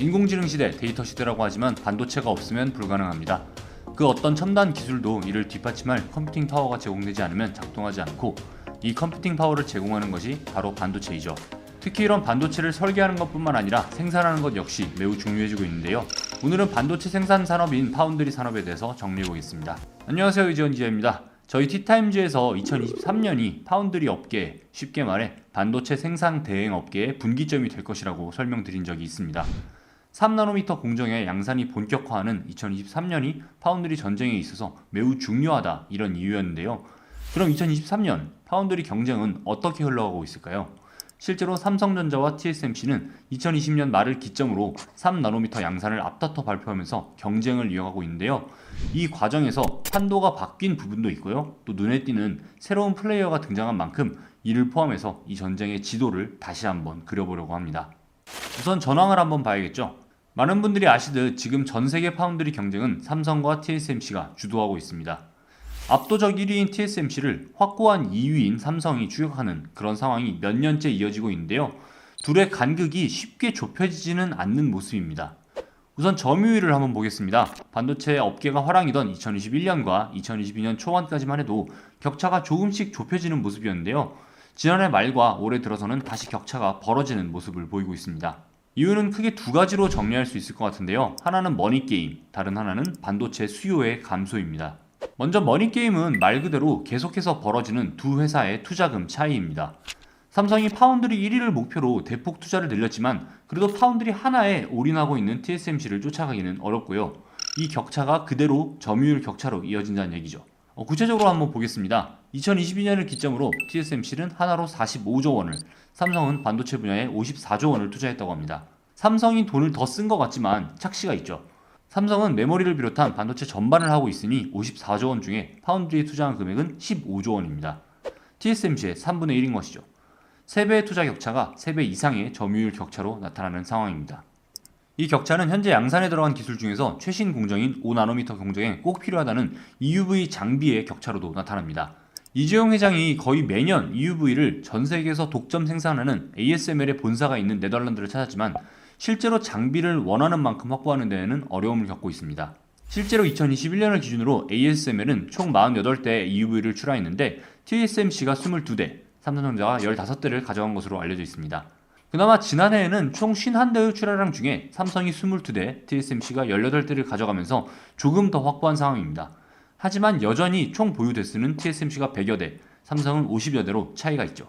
인공지능 시대, 데이터 시대라고 하지만 반도체가 없으면 불가능합니다. 그 어떤 첨단 기술도 이를 뒷받침할 컴퓨팅 파워가 제공되지 않으면 작동하지 않고 이 컴퓨팅 파워를 제공하는 것이 바로 반도체이죠. 특히 이런 반도체를 설계하는 것뿐만 아니라 생산하는 것 역시 매우 중요해지고 있는데요. 오늘은 반도체 생산 산업인 파운드리 산업에 대해서 정리해 보겠습니다. 안녕하세요 이지원 기자입니다. 저희 티타임즈에서 2023년이 파운드리 업계, 쉽게 말해 반도체 생산 대행 업계의 분기점이 될 것이라고 설명드린 적이 있습니다. 3나노미터 공정의 양산이 본격화하는 2023년이 파운드리 전쟁에 있어서 매우 중요하다 이런 이유였는데요. 그럼 2023년 파운드리 경쟁은 어떻게 흘러가고 있을까요? 실제로 삼성전자와 TSMC는 2020년 말을 기점으로 3나노미터 양산을 앞다퉈 발표하면서 경쟁을 이어가고 있는데요. 이 과정에서 판도가 바뀐 부분도 있고요. 또 눈에 띄는 새로운 플레이어가 등장한 만큼 이를 포함해서 이 전쟁의 지도를 다시 한번 그려보려고 합니다. 우선 전황을 한번 봐야겠죠. 많은 분들이 아시듯 지금 전 세계 파운드리 경쟁은 삼성과 TSMC가 주도하고 있습니다. 압도적 1위인 TSMC를 확고한 2위인 삼성이 추격하는 그런 상황이 몇 년째 이어지고 있는데요. 둘의 간극이 쉽게 좁혀지지는 않는 모습입니다. 우선 점유율을 한번 보겠습니다. 반도체 업계가 화랑이던 2021년과 2022년 초반까지만 해도 격차가 조금씩 좁혀지는 모습이었는데요. 지난해 말과 올해 들어서는 다시 격차가 벌어지는 모습을 보이고 있습니다. 이유는 크게 두 가지로 정리할 수 있을 것 같은데요. 하나는 머니게임, 다른 하나는 반도체 수요의 감소입니다. 먼저 머니게임은 말 그대로 계속해서 벌어지는 두 회사의 투자금 차이입니다. 삼성이 파운드리 1위를 목표로 대폭 투자를 늘렸지만 그래도 파운드리 하나에 올인하고 있는 TSMC를 쫓아가기는 어렵고요. 이 격차가 그대로 점유율 격차로 이어진다는 얘기죠. 어, 구체적으로 한번 보겠습니다. 2022년을 기점으로 TSMC는 하나로 45조 원을, 삼성은 반도체 분야에 54조 원을 투자했다고 합니다. 삼성이 돈을 더 쓴 것 같지만 착시가 있죠. 삼성은 메모리를 비롯한 반도체 전반을 하고 있으니 54조 원 중에 파운드리에 투자한 금액은 15조 원입니다. TSMC의 3분의 1인 것이죠. 3배의 투자 격차가 3배 이상의 점유율 격차로 나타나는 상황입니다. 이 격차는 현재 양산에 들어간 기술 중에서 최신 공정인 5나노미터 공정에 꼭 필요하다는 EUV 장비의 격차로도 나타납니다. 이재용 회장이 거의 매년 EUV를 전 세계에서 독점 생산하는 ASML의 본사가 있는 네덜란드를 찾았지만 실제로 장비를 원하는 만큼 확보하는 데에는 어려움을 겪고 있습니다. 실제로 2021년을 기준으로 ASML은 총 48대의 EUV를 출하했는데 TSMC가 22대, 삼성전자가 15대를 가져간 것으로 알려져 있습니다. 그나마 지난해에는 총 51대의 출하량 중에 삼성이 22대, TSMC가 18대를 가져가면서 조금 더 확보한 상황입니다. 하지만 여전히 총 보유 대수는 TSMC가 100여 대, 삼성은 50여 대로 차이가 있죠.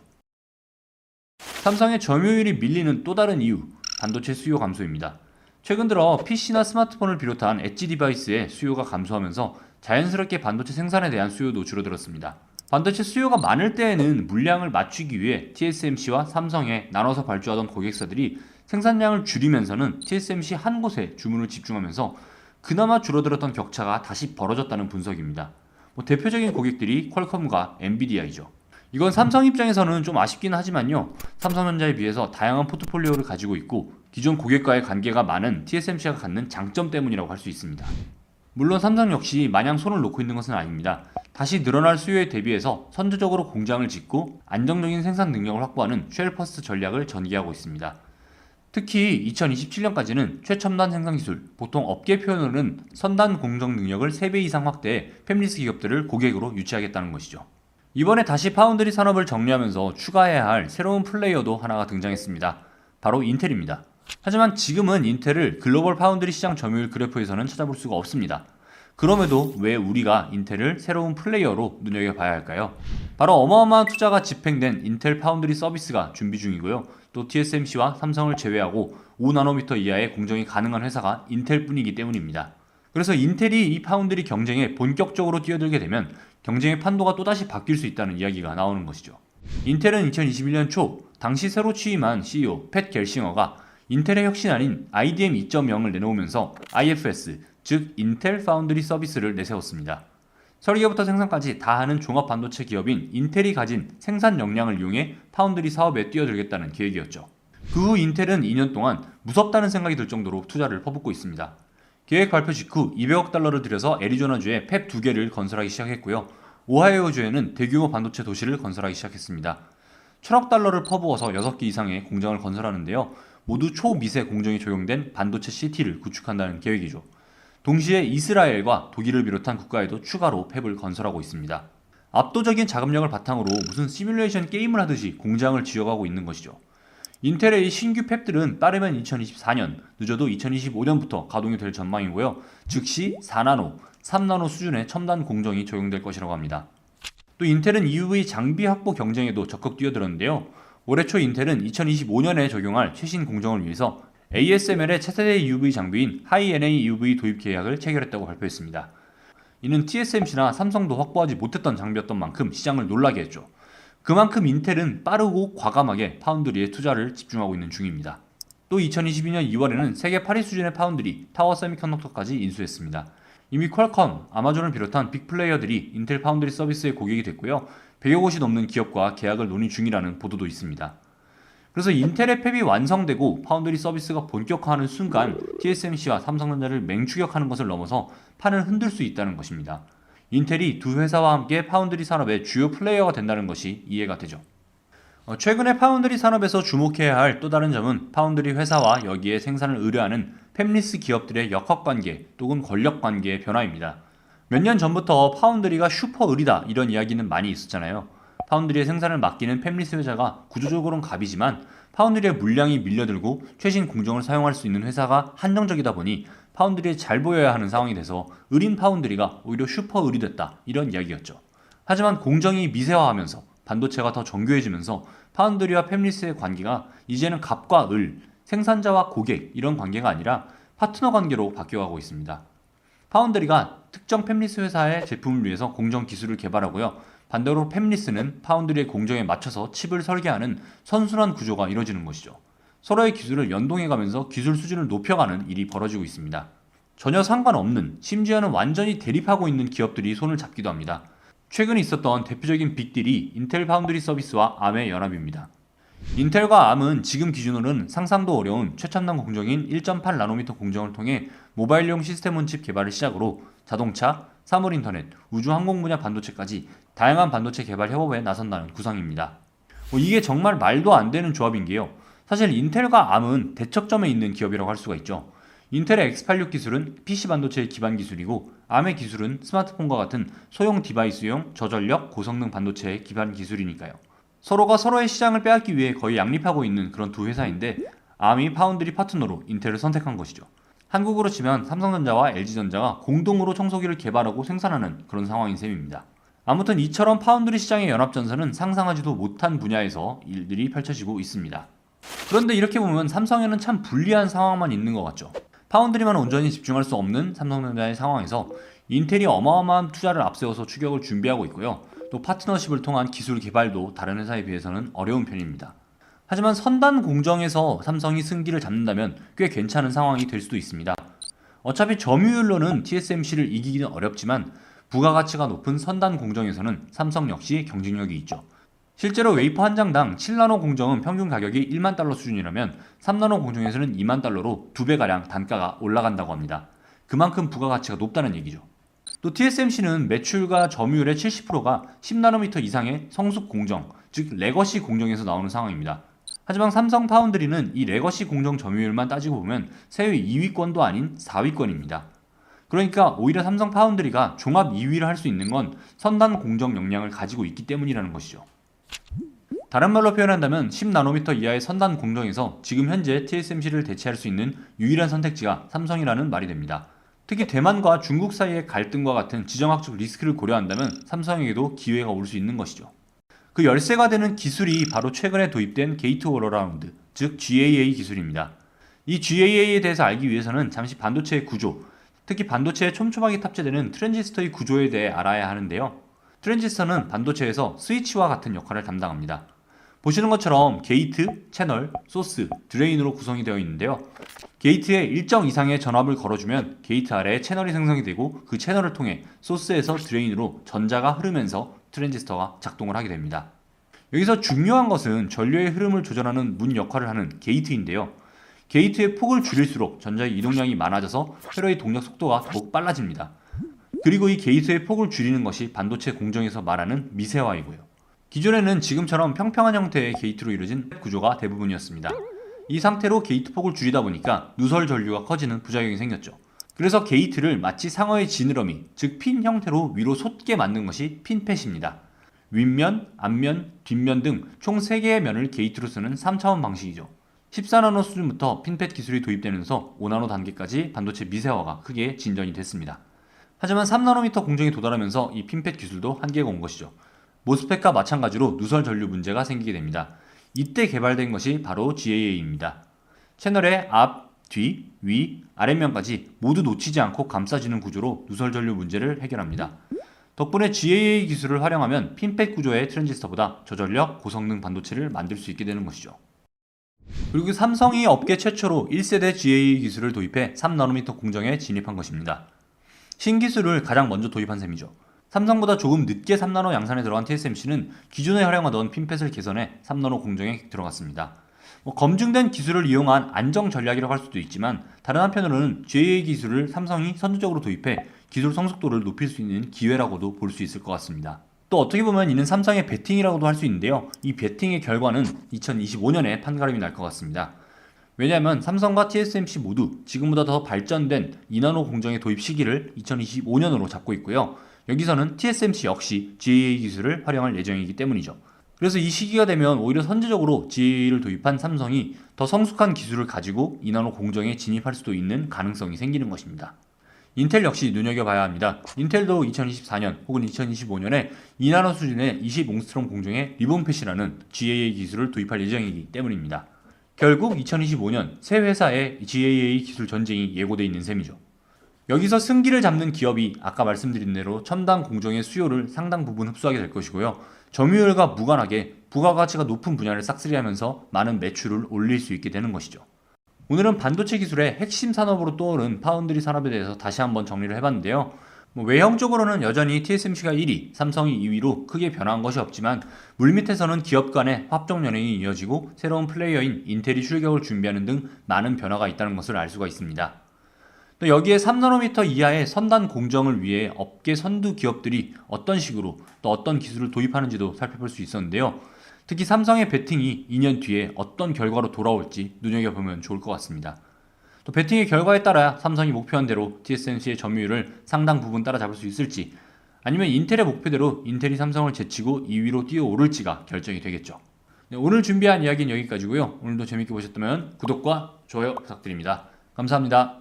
삼성의 점유율이 밀리는 또 다른 이유, 반도체 수요 감소입니다. 최근 들어 PC나 스마트폰을 비롯한 엣지 디바이스의 수요가 감소하면서 자연스럽게 반도체 생산에 대한 수요도 줄어들었습니다. 반도체 수요가 많을 때에는 물량을 맞추기 위해 TSMC와 삼성에 나눠서 발주하던 고객사들이 생산량을 줄이면서는 TSMC 한 곳에 주문을 집중하면서 그나마 줄어들었던 격차가 다시 벌어졌다는 분석입니다. 뭐 대표적인 고객들이 퀄컴과 엔비디아이죠. 이건 삼성 입장에서는 좀 아쉽긴 하지만요. 삼성전자에 비해서 다양한 포트폴리오를 가지고 있고 기존 고객과의 관계가 많은 TSMC가 갖는 장점 때문이라고 할 수 있습니다. 물론 삼성 역시 마냥 손을 놓고 있는 것은 아닙니다. 다시 늘어날 수요에 대비해서 선제적으로 공장을 짓고 안정적인 생산 능력을 확보하는 쉘퍼스트 전략을 전개하고 있습니다. 특히 2027년까지는 최첨단 생산 기술, 보통 업계 표현으로는 선단 공정 능력을 3배 이상 확대해 팹리스 기업들을 고객으로 유치하겠다는 것이죠. 이번에 다시 파운드리 산업을 정리하면서 추가해야 할 새로운 플레이어도 하나가 등장했습니다. 바로 인텔입니다. 하지만 지금은 인텔을 글로벌 파운드리 시장 점유율 그래프에서는 찾아볼 수가 없습니다. 그럼에도 왜 우리가 인텔을 새로운 플레이어로 눈여겨봐야 할까요? 바로 어마어마한 투자가 집행된 인텔 파운드리 서비스가 준비 중이고요. 또 TSMC와 삼성을 제외하고 5나노미터 이하의 공정이 가능한 회사가 인텔뿐이기 때문입니다. 그래서 인텔이 이 파운드리 경쟁에 본격적으로 뛰어들게 되면 경쟁의 판도가 또다시 바뀔 수 있다는 이야기가 나오는 것이죠. 인텔은 2021년 초 당시 새로 취임한 CEO 팻 겔싱어가 인텔의 혁신 아닌 IDM 2.0을 내놓으면서 IFS, 즉 인텔 파운드리 서비스를 내세웠습니다. 설계부터 생산까지 다 하는 종합 반도체 기업인 인텔이 가진 생산 역량을 이용해 파운드리 사업에 뛰어들겠다는 계획이었죠. 그 후 인텔은 2년 동안 무섭다는 생각이 들 정도로 투자를 퍼붓고 있습니다. 계획 발표 직후 200억 달러를 들여서 애리조나주에 팹두 개를 건설하기 시작했고요. 오하이오주에는 대규모 반도체 도시를 건설하기 시작했습니다. 천억 달러를 퍼부어서 6개 이상의 공장을 건설하는데요. 모두 초미세 공정이 적용된 반도체 시티를 구축한다는 계획이죠. 동시에 이스라엘과 독일을 비롯한 국가에도 추가로 팹을 건설하고 있습니다. 압도적인 자금력을 바탕으로 무슨 시뮬레이션 게임을 하듯이 공장을 지어가고 있는 것이죠. 인텔의 이 신규 팹들은 빠르면 2024년, 늦어도 2025년부터 가동이 될 전망이고요. 즉시 4나노, 3나노 수준의 첨단 공정이 적용될 것이라고 합니다. 또 인텔은 EUV 장비 확보 경쟁에도 적극 뛰어들었는데요. 올해 초 인텔은 2025년에 적용할 최신 공정을 위해서 ASML의 차세대 EUV 장비인 하이-NA EUV 도입 계약을 체결했다고 발표했습니다. 이는 TSMC나 삼성도 확보하지 못했던 장비였던 만큼 시장을 놀라게 했죠. 그만큼 인텔은 빠르고 과감하게 파운드리에 투자를 집중하고 있는 중입니다. 또 2022년 2월에는 세계 8위 수준의 파운드리 타워 세미컨덕터까지 인수했습니다. 이미 퀄컴, 아마존을 비롯한 빅플레이어들이 인텔 파운드리 서비스의 고객이 됐고요. 100여 곳이 넘는 기업과 계약을 논의 중이라는 보도도 있습니다. 그래서 인텔의 팹이 완성되고 파운드리 서비스가 본격화하는 순간 TSMC와 삼성전자를 맹추격하는 것을 넘어서 판을 흔들 수 있다는 것입니다. 인텔이 두 회사와 함께 파운드리 산업의 주요 플레이어가 된다는 것이 이해가 되죠. 어, 최근에 파운드리 산업에서 주목해야 할 또 다른 점은 파운드리 회사와 여기에 생산을 의뢰하는 팹리스 기업들의 역학 관계 또는 권력 관계의 변화입니다. 몇 년 전부터 파운드리가 슈퍼 의리다 이런 이야기는 많이 있었잖아요. 파운드리의 생산을 맡기는 팹리스 회사가 구조적으로는 갑이지만 파운드리의 물량이 밀려들고 최신 공정을 사용할 수 있는 회사가 한정적이다 보니 파운드리에 잘 보여야 하는 상황이 돼서 의린 파운드리가 오히려 슈퍼 의리됐다 이런 이야기였죠. 하지만 공정이 미세화하면서 반도체가 더 정교해지면서 파운드리와 팹리스의 관계가 이제는 갑과 을, 생산자와 고객 이런 관계가 아니라 파트너 관계로 바뀌어가고 있습니다. 파운드리가 특정 팹리스 회사의 제품을 위해서 공정 기술을 개발하고요. 반대로 팹리스는 파운드리의 공정에 맞춰서 칩을 설계하는 선순환 구조가 이루어지는 것이죠. 서로의 기술을 연동해가면서 기술 수준을 높여가는 일이 벌어지고 있습니다. 전혀 상관없는, 심지어는 완전히 대립하고 있는 기업들이 손을 잡기도 합니다. 최근 있었던 대표적인 빅딜이 인텔 파운드리 서비스와 암의 연합입니다. 인텔과 암은 지금 기준으로는 상상도 어려운 최첨단 공정인 1.8나노미터 공정을 통해 모바일용 시스템 온칩 개발을 시작으로 자동차, 사물 인터넷, 우주 항공 분야 반도체까지 다양한 반도체 개발 협업에 나선다는 구상입니다. 뭐 이게 정말 말도 안 되는 조합인 게요. 사실 인텔과 암은 대척점에 있는 기업이라고 할 수가 있죠. 인텔의 X86 기술은 PC 반도체의 기반 기술이고 암의 기술은 스마트폰과 같은 소형 디바이스용 저전력 고성능 반도체의 기반 기술이니까요. 서로가 서로의 시장을 빼앗기 위해 거의 양립하고 있는 그런 두 회사인데 암이 파운드리 파트너로 인텔을 선택한 것이죠. 한국으로 치면 삼성전자와 LG전자가 공동으로 청소기를 개발하고 생산하는 그런 상황인 셈입니다. 아무튼 이처럼 파운드리 시장의 연합전선은 상상하지도 못한 분야에서 일들이 펼쳐지고 있습니다. 그런데 이렇게 보면 삼성에는 참 불리한 상황만 있는 것 같죠. 파운드리만 온전히 집중할 수 없는 삼성전자의 상황에서 인텔이 어마어마한 투자를 앞세워서 추격을 준비하고 있고요. 또 파트너십을 통한 기술 개발도 다른 회사에 비해서는 어려운 편입니다. 하지만 선단 공정에서 삼성이 승기를 잡는다면 꽤 괜찮은 상황이 될 수도 있습니다. 어차피 점유율로는 TSMC를 이기기는 어렵지만 부가가치가 높은 선단 공정에서는 삼성 역시 경쟁력이 있죠. 실제로 웨이퍼 한 장당 7나노 공정은 평균 가격이 1만 달러 수준이라면 3나노 공정에서는 2만 달러로 2배가량 단가가 올라간다고 합니다. 그만큼 부가가치가 높다는 얘기죠. 또 TSMC는 매출과 점유율의 70%가 10나노미터 이상의 성숙 공정, 즉 레거시 공정에서 나오는 상황입니다. 하지만 삼성 파운드리는 이 레거시 공정 점유율만 따지고 보면 세계 2위권도 아닌 4위권입니다. 그러니까 오히려 삼성 파운드리가 종합 2위를 할 수 있는 건 선단 공정 역량을 가지고 있기 때문이라는 것이죠. 다른 말로 표현한다면 10나노미터 이하의 선단 공정에서 지금 현재 TSMC를 대체할 수 있는 유일한 선택지가 삼성이라는 말이 됩니다. 특히 대만과 중국 사이의 갈등과 같은 지정학적 리스크를 고려한다면 삼성에게도 기회가 올 수 있는 것이죠. 그 열쇠가 되는 기술이 바로 최근에 도입된 게이트 워러라운드, 즉 GAA 기술입니다. 이 GAA에 대해서 알기 위해서는 잠시 반도체의 구조, 특히 반도체에 촘촘하게 탑재되는 트랜지스터의 구조에 대해 알아야 하는데요. 트랜지스터는 반도체에서 스위치와 같은 역할을 담당합니다. 보시는 것처럼 게이트, 채널, 소스, 드레인으로 구성이 되어 있는데요. 게이트에 일정 이상의 전압을 걸어주면 게이트 아래에 채널이 생성이 되고 그 채널을 통해 소스에서 드레인으로 전자가 흐르면서 트랜지스터가 작동을 하게 됩니다. 여기서 중요한 것은 전류의 흐름을 조절하는 문 역할을 하는 게이트인데요. 게이트의 폭을 줄일수록 전자의 이동량이 많아져서 회로의 동력 속도가 더욱 빨라집니다. 그리고 이 게이트의 폭을 줄이는 것이 반도체 공정에서 말하는 미세화이고요. 기존에는 지금처럼 평평한 형태의 게이트로 이루어진 구조가 대부분이었습니다. 이 상태로 게이트 폭을 줄이다 보니까 누설 전류가 커지는 부작용이 생겼죠. 그래서 게이트를 마치 상어의 지느러미, 즉 핀 형태로 위로 솟게 만든 것이 핀펫입니다. 윗면, 앞면, 뒷면 등 총 3개의 면을 게이트로 쓰는 3차원 방식이죠. 14나노 수준부터 핀펫 기술이 도입되면서 5나노 단계까지 반도체 미세화가 크게 진전이 됐습니다. 하지만 3나노미터 공정에 도달하면서 이 핀펫 기술도 한계가 온 것이죠. 모스펫과 마찬가지로 누설 전류 문제가 생기게 됩니다. 이때 개발된 것이 바로 GAA입니다. 채널의 앞, 뒤, 위, 아랫면까지 모두 놓치지 않고 감싸주는 구조로 누설 전류 문제를 해결합니다. 덕분에 GAA 기술을 활용하면 핀펫 구조의 트랜지스터보다 저전력, 고성능 반도체를 만들 수 있게 되는 것이죠. 그리고 삼성이 업계 최초로 1세대 GAA 기술을 도입해 3나노미터 공정에 진입한 것입니다. 신기술을 가장 먼저 도입한 셈이죠. 삼성보다 조금 늦게 3나노 양산에 들어간 TSMC는 기존에 활용하던 핀펫을 개선해 3나노 공정에 들어갔습니다. 뭐 검증된 기술을 이용한 안정 전략이라고 할 수도 있지만 다른 한편으로는 GAA 기술을 삼성이 선두적으로 도입해 기술 성숙도를 높일 수 있는 기회라고도 볼 수 있을 것 같습니다. 또 어떻게 보면 이는 삼성의 베팅이라고도 할 수 있는데요. 이 베팅의 결과는 2025년에 판가름이 날 것 같습니다. 왜냐하면 삼성과 TSMC 모두 지금보다 더 발전된 2나노 공정의 도입 시기를 2025년으로 잡고 있고요. 여기서는 TSMC 역시 GAA 기술을 활용할 예정이기 때문이죠. 그래서 이 시기가 되면 오히려 선제적으로 GAA를 도입한 삼성이 더 성숙한 기술을 가지고 2나노 공정에 진입할 수도 있는 가능성이 생기는 것입니다. 인텔 역시 눈여겨봐야 합니다. 인텔도 2024년 혹은 2025년에 2나노 수준의 20옹스트롬 공정에 리본펫이라는 GAA 기술을 도입할 예정이기 때문입니다. 결국 2025년 새 회사의 GAA 기술 전쟁이 예고돼 있는 셈이죠. 여기서 승기를 잡는 기업이 아까 말씀드린 대로 첨단 공정의 수요를 상당 부분 흡수하게 될 것이고요. 점유율과 무관하게 부가가치가 높은 분야를 싹쓸이하면서 많은 매출을 올릴 수 있게 되는 것이죠. 오늘은 반도체 기술의 핵심 산업으로 떠오른 파운드리 산업에 대해서 다시 한번 정리를 해봤는데요. 뭐 외형적으로는 여전히 TSMC가 1위, 삼성이 2위로 크게 변한 것이 없지만 물밑에서는 기업 간의 합종 연행이 이어지고 새로운 플레이어인 인텔이 출격을 준비하는 등 많은 변화가 있다는 것을 알 수가 있습니다. 또 여기에 3나노미터 이하의 선단 공정을 위해 업계 선두 기업들이 어떤 식으로 또 어떤 기술을 도입하는지도 살펴볼 수 있었는데요. 특히 삼성의 베팅이 2년 뒤에 어떤 결과로 돌아올지 눈여겨보면 좋을 것 같습니다. 또 베팅의 결과에 따라 삼성이 목표한 대로 TSMC의 점유율을 상당 부분 따라잡을 수 있을지 아니면 인텔의 목표대로 인텔이 삼성을 제치고 2위로 뛰어오를지가 결정이 되겠죠. 네, 오늘 준비한 이야기는 여기까지고요. 오늘도 재밌게 보셨다면 구독과 좋아요 부탁드립니다. 감사합니다.